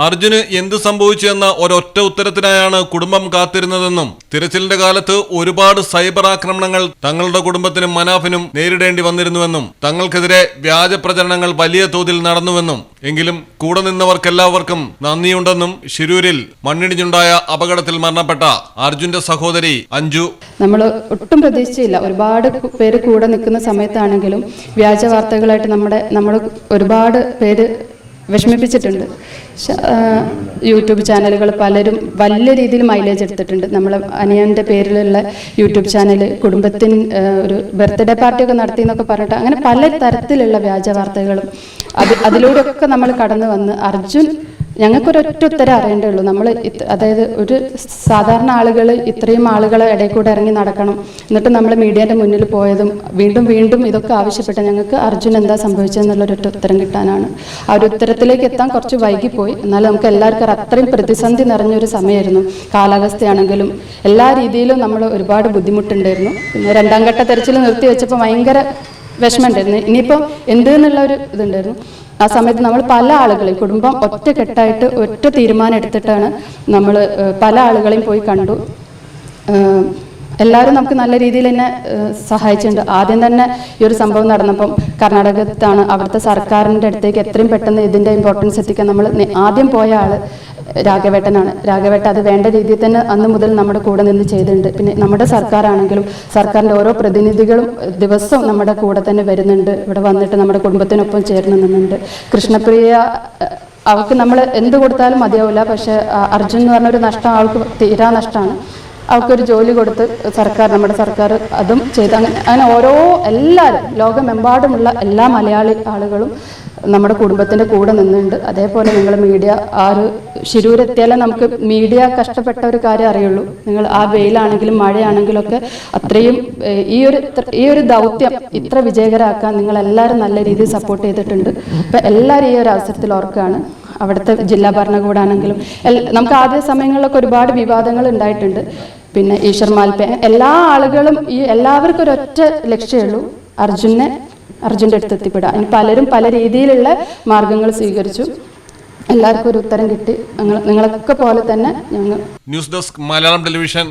അർജുന് എന്ത് സംഭവിച്ചു എന്ന ഒരൊറ്റ ഉത്തരത്തിനായാണ് കുടുംബം കാത്തിരുന്നതെന്നും തിരച്ചിലിന്റെ കാലത്ത് ഒരുപാട് സൈബർ ആക്രമണങ്ങൾ തങ്ങളുടെ കുടുംബത്തിനും മനാഫിനും നേരിടേണ്ടി വന്നിരുന്നുവെന്നും തങ്ങൾക്കെതിരെ വ്യാജ പ്രചരണങ്ങൾ വലിയ തോതിൽ നടന്നുവെന്നും എങ്കിലും കൂടെ നിന്നവർക്കെല്ലാവർക്കും നന്ദിയുണ്ടെന്നും ഷിരൂരിൽ മണ്ണിടിഞ്ഞുണ്ടായ അപകടത്തിൽ മരണപ്പെട്ട അർജുന്റെ സഹോദരി അഞ്ജു. നമ്മൾ ഒട്ടും പ്രതീക്ഷിച്ചില്ല. ഒരുപാട് പേര് കൂടെ നിൽക്കുന്ന സമയത്താണെങ്കിലും വ്യാജ വാർത്തകളായിട്ട് നമ്മുടെ നമ്മൾ ഒരുപാട് പേര് വിഷമിപ്പിച്ചിട്ടുണ്ട്. യൂട്യൂബ് ചാനലുകൾ പലരും വലിയ രീതിയിൽ മൈലേജ് എടുത്തിട്ടുണ്ട്. നമ്മൾ അനിയന്റെ പേരിലുള്ള യൂട്യൂബ് ചാനൽ കുടുംബത്തിന് ഒരു ബർത്ത്ഡേ പാർട്ടിയൊക്കെ നടത്തി എന്നൊക്കെ പറഞ്ഞിട്ട് അങ്ങനെ പല തരത്തിലുള്ള വ്യാജ വാർത്തകളും അത് അതിലൂടെയൊക്കെ നമ്മൾ കടന്നു വന്ന് അർജുൻ ഞങ്ങൾക്കൊരൊറ്റ ഉത്തരം അറിയേണ്ടേ ഉള്ളൂ നമ്മൾ അതായത് ഒരു സാധാരണ ആളുകൾ ഇത്രയും ആളുകളെ ഇടയിൽ കൂടെ ഇറങ്ങി നടക്കണം. എന്നിട്ട് നമ്മൾ മീഡിയന്റെ മുന്നിൽ പോയതും വീണ്ടും വീണ്ടും ഇതൊക്കെ ആവശ്യപ്പെട്ട ഞങ്ങൾക്ക് അർജുൻ എന്താ സംഭവിച്ചതെന്നുള്ളൊരൊറ്റ ഉത്തരം കിട്ടാനാണ്. ആ ഒരു ഉത്തരത്തിലേക്ക് എത്താൻ കുറച്ച് വൈകിപ്പോയി. എന്നാൽ നമുക്ക് എല്ലാവർക്കും അത്രയും പ്രതിസന്ധി നിറഞ്ഞൊരു സമയമായിരുന്നു. കാലാവസ്ഥയാണെങ്കിലും എല്ലാ രീതിയിലും നമ്മൾ ഒരുപാട് ബുദ്ധിമുട്ടുണ്ടായിരുന്നു. പിന്നെ രണ്ടാം ഘട്ട തെരച്ചിൽ നിർത്തി വെച്ചപ്പോൾ ഭയങ്കര വിഷമമുണ്ടായിരുന്നു. ഇനിയിപ്പോൾ എന്ത് എന്നുള്ള ഒരു ഇതുണ്ടായിരുന്നു. ആ സമയത്ത് നമ്മൾ പല ആളുകളെയും കുടുംബം ഒറ്റക്കെട്ടായിട്ട് ഒറ്റ തീരുമാനം എടുത്തിട്ടാണ് നമ്മൾ പല ആളുകളെയും പോയി കണ്ടു. എല്ലാവരും നമുക്ക് നല്ല രീതിയിൽ തന്നെ സഹായിച്ചിട്ടുണ്ട്. ആദ്യം തന്നെ ഈ ഒരു സംഭവം നടന്നപ്പം കർണാടകത്താണ് അവിടുത്തെ സർക്കാരിന്റെ അടുത്തേക്ക് എത്രയും പെട്ടെന്ന് ഇതിന്റെ ഇമ്പോർട്ടൻസ് എത്തിക്കാൻ നമ്മൾ ആദ്യം പോയ ആൾ രാഘവേട്ടനാണ്. രാഘവേട്ട അത് വേണ്ട രീതിയിൽ തന്നെ അന്ന് മുതൽ നമ്മുടെ കൂടെ നിന്ന് ചെയ്തിട്ടുണ്ട്. പിന്നെ നമ്മുടെ സർക്കാരാണെങ്കിലും സർക്കാരിന്റെ ഓരോ പ്രതിനിധികളും ദിവസവും നമ്മുടെ കൂടെ തന്നെ വരുന്നുണ്ട്. ഇവിടെ വന്നിട്ട് നമ്മുടെ കുടുംബത്തിനൊപ്പം ചേർന്ന് നിന്നുണ്ട്. കൃഷ്ണപ്രിയ അവൾക്ക് നമ്മൾ എന്ത് കൊടുത്താലും മതിയാവില്ല. പക്ഷെ അർജുൻ എന്ന് പറഞ്ഞൊരു നഷ്ടം അവൾക്ക് തീരാ നഷ്ടമാണ്. അവൾക്കൊരു ജോലി കൊടുത്ത് സർക്കാർ നമ്മുടെ സർക്കാർ അതും ചെയ്ത് അങ്ങനെ അങ്ങനെ ഓരോ എല്ലാവരും ലോകമെമ്പാടുമുള്ള എല്ലാ മലയാളി ആളുകളും നമ്മുടെ കുടുംബത്തിന്റെ കൂടെ നിന്നുണ്ട് അതേപോലെ നിങ്ങൾ മീഡിയ ആ ഒരു ശിരൂരെത്തിയാലേ നമുക്ക് മീഡിയ കഷ്ടപ്പെട്ട ഒരു കാര്യം അറിയുള്ളൂ. നിങ്ങൾ ആ വെയിലാണെങ്കിലും മഴയാണെങ്കിലും ഒക്കെ അത്രയും ഈ ഒരു ഈ ഒരു ദൗത്യം ഇത്ര വിജയകരമാക്കാൻ നിങ്ങൾ എല്ലാവരും നല്ല രീതിയിൽ സപ്പോർട്ട് ചെയ്തിട്ടുണ്ട്. അപ്പം എല്ലാവരും ഈ ഒരു അവസരത്തിൽ ഓർക്കുകയാണ്. അവിടുത്തെ ജില്ലാ ഭരണകൂടാണെങ്കിലും നമുക്ക് ആദ്യ സമയങ്ങളിലൊക്കെ ഒരുപാട് വിവാദങ്ങൾ ഉണ്ടായിട്ടുണ്ട്. പിന്നെ ഈശ്വർ മാൽപ്പ എല്ലാ ആളുകളും ഈ എല്ലാവർക്കും ഒരൊറ്റ ലക്ഷ്യമേ ഉള്ളൂ അർജുനെ അർജുന്റെ അടുത്ത് എത്തിപ്പെടുക. അതിന് പലരും പല രീതിയിലുള്ള മാർഗങ്ങൾ സ്വീകരിച്ചു. എല്ലാവർക്കും ഒരു ഉത്തരം കിട്ടി. നിങ്ങളൊക്കെ പോലെ തന്നെ ഞങ്ങൾ ന്യൂസ് ഡെസ്ക് മലയാളം ടെലിവിഷൻ